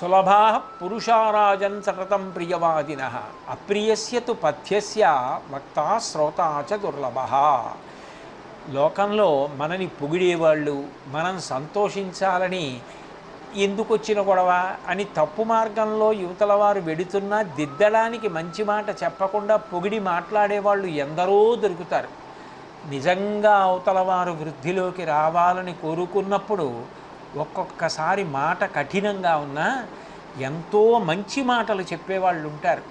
సులభా పురుషారాజన్ సతతం ప్రియవాదిన. అప్రియస్య తు పథ్యస్య వక్త శ్రోత చ దుర్లభ. లోకంలో మనని పొగిడేవాళ్ళు మనం సంతోషించాలని ఎందుకు వచ్చిన గొడవ? అని తప్పు మార్గంలో యువతల వారు వెడుతున్నా దిద్దడానికి మంచి మాట చెప్పకుండా పొగిడి మాట్లాడేవాళ్ళు ఎందరో దొరుకుతారు. నిజంగా అవతల వారు వృద్ధిలోకి రావాలని కోరుకున్నప్పుడు ఒక్కొక్కసారి మాట కఠినంగా ఉన్నా ఎంతో మంచి మాటలు చెప్పేవాళ్ళు ఉంటారు.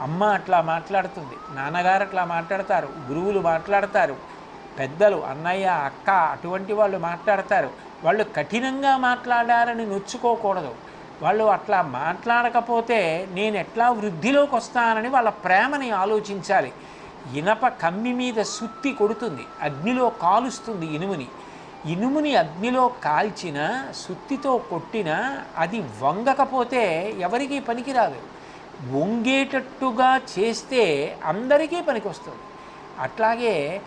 అమ్మ అట్లా మాట్లాడుతుంది నాన్నగారు అట్లా మాట్లాడతారు గురువులు మాట్లాడతారు పెద్దలు అన్నయ్య అక్క అటువంటి వాళ్ళు మాట్లాడతారు. వాళ్ళు కఠినంగా మాట్లాడారని నొచ్చుకోకూడదు. వాళ్ళు అట్లా మాట్లాడకపోతే నేను ఎట్లా వృద్ధిలోకి వస్తానని వాళ్ళ ప్రేమని ఆలోచించాలి. ఇనప కమ్మి మీద సుత్తి కొడుతుంది అగ్నిలో కాలుస్తుంది ఇనుముని. ఇనుముని అగ్నిలో కాల్చిన సుత్తితో కొట్టిన అది వంగకపోతే ఎవరికీ పనికిరాదు. వంగేటట్టుగా చేస్తే అందరికీ పనికి వస్తుంది అట్లాగే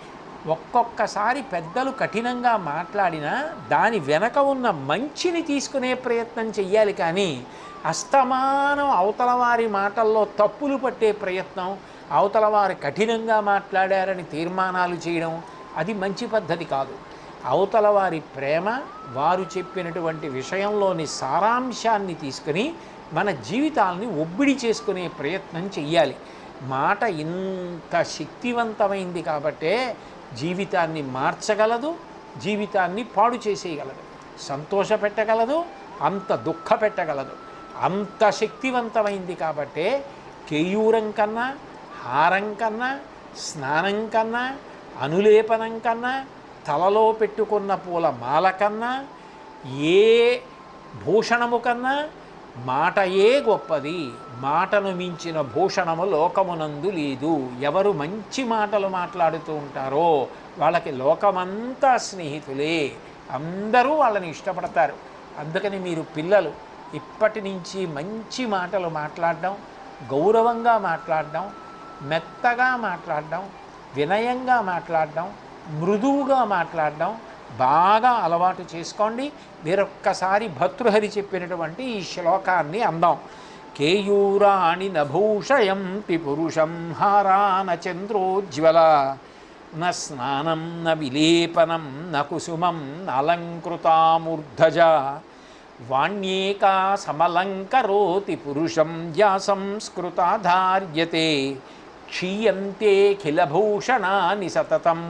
ఒక్కొక్కసారి పెద్దలు కఠినంగా మాట్లాడినా దాని వెనక ఉన్న మంచిని తీసుకునే ప్రయత్నం చెయ్యాలి కానీ అస్తమానం అవతల వారి మాటల్లో తప్పులు పట్టే ప్రయత్నం అవతల వారు కఠినంగా మాట్లాడారని తీర్మానాలు చేయడం అది మంచి పద్ధతి కాదు. అవతల వారి ప్రేమ వారు చెప్పినటువంటి విషయంలోని సారాంశాన్ని తీసుకుని మన జీవితాలని ఒబ్బిడి చేసుకునే ప్రయత్నం చెయ్యాలి. మాట ఇంత శక్తివంతమైంది కాబట్టే జీవితాన్ని మార్చగలదు జీవితాన్ని పాడు చేసేయగలదు. సంతోష పెట్టగలదు అంత దుఃఖ పెట్టగలదు. అంత శక్తివంతమైంది కాబట్టే కేయూరం కన్నా హారం కన్నా స్నానం కన్నా అనులేపనం కన్నా తలలో పెట్టుకున్న పూల మాల కన్నా ఏ భూషణము కన్నా మాటయే గొప్పది? మాటను మించిన భూషణము లోకమునందు లేదు. ఎవరు మంచి మాటలు మాట్లాడుతూ ఉంటారో వాళ్ళకి లోకమంతా స్నేహితులే. అందరూ వాళ్ళని ఇష్టపడతారు. అందుకని మీరు పిల్లలు ఇప్పటి నుంచి మంచి మాటలు మాట్లాడడం గౌరవంగా మాట్లాడడం మెత్తగా మాట్లాడడం వినయంగా మాట్లాడడం మృదువుగా మాట్లాడడం బాగా అలవాటు చేసుకోండి. మీరొక్కసారి భర్తృహరి చెప్పినటువంటి ఈ శ్లోకాన్ని అందాం. కేయూరాణి నభూషయంతి పురుషం హారాన చంద్రోజ్వల న స్నానం న విలేపనం న కుసుమం నలంకృతామూర్ధజ వాణ్యేకా సమలంకరోతి పురుషం యా సంస్కృతాధార్యతే क्षीयते किल भूषणानि सततं